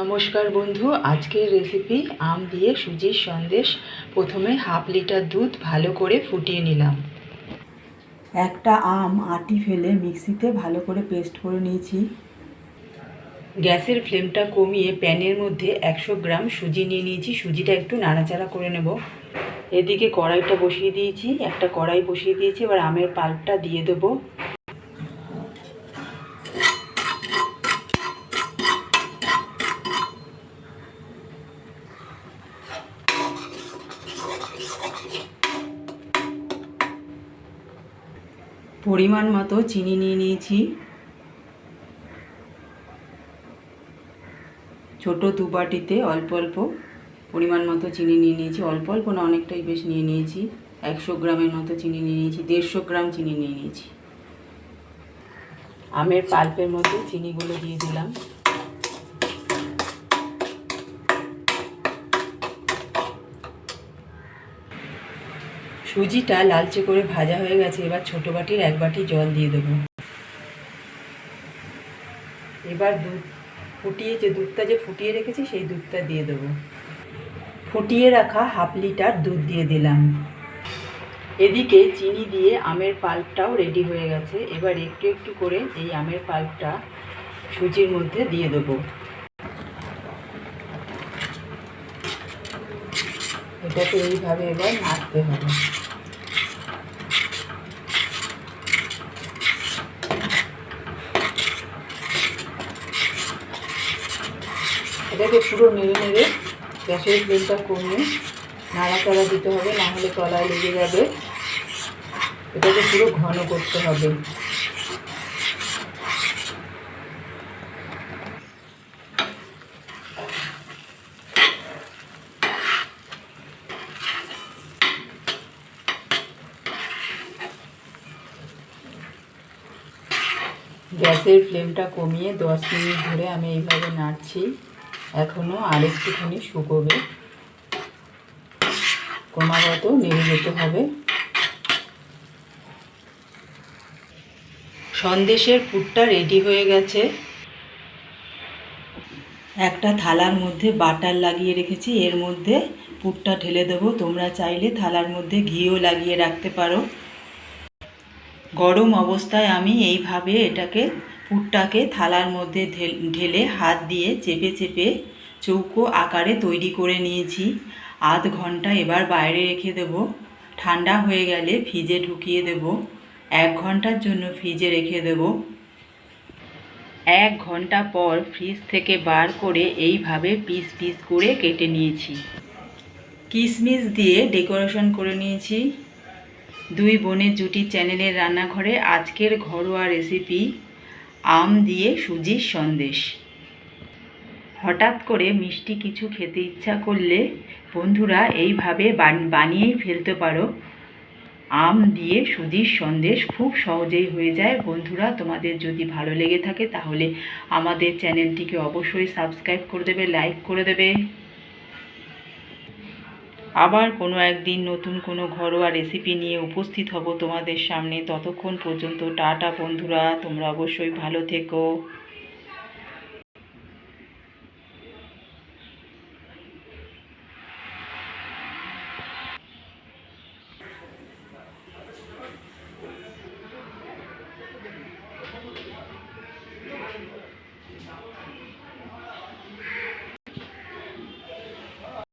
নমস্কার বন্ধু আজকের রেসিপি আম দিয়ে সুজির সন্দেশ। প্রথমে হাফ লিটার দুধ ভালো করে ফুটিয়ে নিলাম। একটা আম আটি ফেলে মিক্সিতে ভালো করে পেস্ট করে নিয়েছি। গ্যাসের ফ্লেমটা কমিয়ে প্যানের মধ্যে একশো গ্রাম সুজি নিয়ে নিয়েছি। সুজিটা একটু নাড়াচাড়া করে নেব। এদিকে কড়াইটা বসিয়ে দিয়েছি। একটা কড়াই বসিয়ে দিয়েছি। এবার আমের পাল্পটা দিয়ে দেবো। পরিমাণ মতো চিনি নিয়ে নিয়েছি। ছোট দু বাটিতে অল্প অল্প পরিমাণ মতো চিনি নিয়ে নিয়েছি। অল্প অল্প না, অনেকটাই বেশ নিয়ে নিয়েছি। একশো গ্রামের মতো চিনি নিয়ে নিয়েছি, দেড়শো গ্রাম চিনি নিয়ে নিয়েছি। আমের পাল্পের মধ্যে চিনিগুলো দিয়ে দিলাম। সুজিটা লালচে করে ভাজা হয়ে গেছে, এবার ছোট বাটির এক বাটি জল দিয়ে দেবো। এবার দুধ ফুটিয়ে যে দুধটা যে ফুটিয়ে রেখেছি, সেই দুধটা দিয়ে দেবো। ফুটিয়ে রাখা হাফ লিটার দুধ দিয়ে দিলাম। এদিকে চিনি দিয়ে আমের পাল্পটাও রেডি হয়ে গেছে। এবার একটু একটু করে এই আমের পাল্পটা সুজির মধ্যে দিয়ে দেবো। এটাকে এইভাবে এবার নাড়তে হবে। এটাকে পুরো নেড়ে নেড়ে গ্যাসের ফ্লেমটা কমিয়ে নাড়াচাড়া দিতে হবে, না হলে তলায় লেগে যাবে। এটাকে পুরো ঘন করতে হবে। গ্যাসের ফ্লেমটা কমিয়ে দশ মিনিট ধরে আমি এইভাবে নাড়ছি। এখনও আরেকটুখানি শুকোবে। ক্রমাগত নেড়ে যেতে হবে। সন্দেশের পুরটা রেডি হয়ে গেছে। একটা থালার মধ্যে বাটার লাগিয়ে রেখেছি। এর মধ্যে পুরটা ঢেলে দেবো। তোমরা চাইলে থালার মধ্যে ঘিও লাগিয়ে রাখতে পারো। গরম অবস্থায় আমি এইভাবে এটাকে পুরটাকে থালার মধ্যে ঢেলে হাত দিয়ে চেপে চেপে চৌকো আকারে তৈরি করে নিয়েছি। আধ ঘণ্টা এবার বাইরে রেখে দেব। ঠান্ডা হয়ে গেলে ফ্রিজে ঢুকিয়ে দেব। এক ঘণ্টার জন্য ফ্রিজে রেখে দেব। এক ঘণ্টা পর ফ্রিজ থেকে বার করে এইভাবে পিস পিস করে কেটে নিয়েছি। কিশমিশ দিয়ে ডেকোরেশন করে নিয়েছি। দুই বোনের জুটি চ্যানেলের রান্নাঘরে আজকের ঘরোয়া রেসিপি। আম দিয়ে সুজির সন্দেশ। হঠাৎ করে মিষ্টি কিছু খেতে ইচ্ছা করলে বন্ধুরা এইভাবে বানিয়েই ফেলতে পারো। আম দিয়ে সুজির সন্দেশ খুব সহজেই হয়ে যায়। বন্ধুরা, তোমাদের যদি ভালো লেগে থাকে তাহলে আমাদের চ্যানেলটিকে অবশ্যই সাবস্ক্রাইব করে দেবে, লাইক করে দেবে। আবার কোনো একদিন নতুন কোনো ঘরোয়া রেসিপি নিয়ে উপস্থিত হব তোমাদের সামনে। ততক্ষণ পর্যন্ত টাটা বন্ধুরা, তোমরা অবশ্যই ভালো থেকো।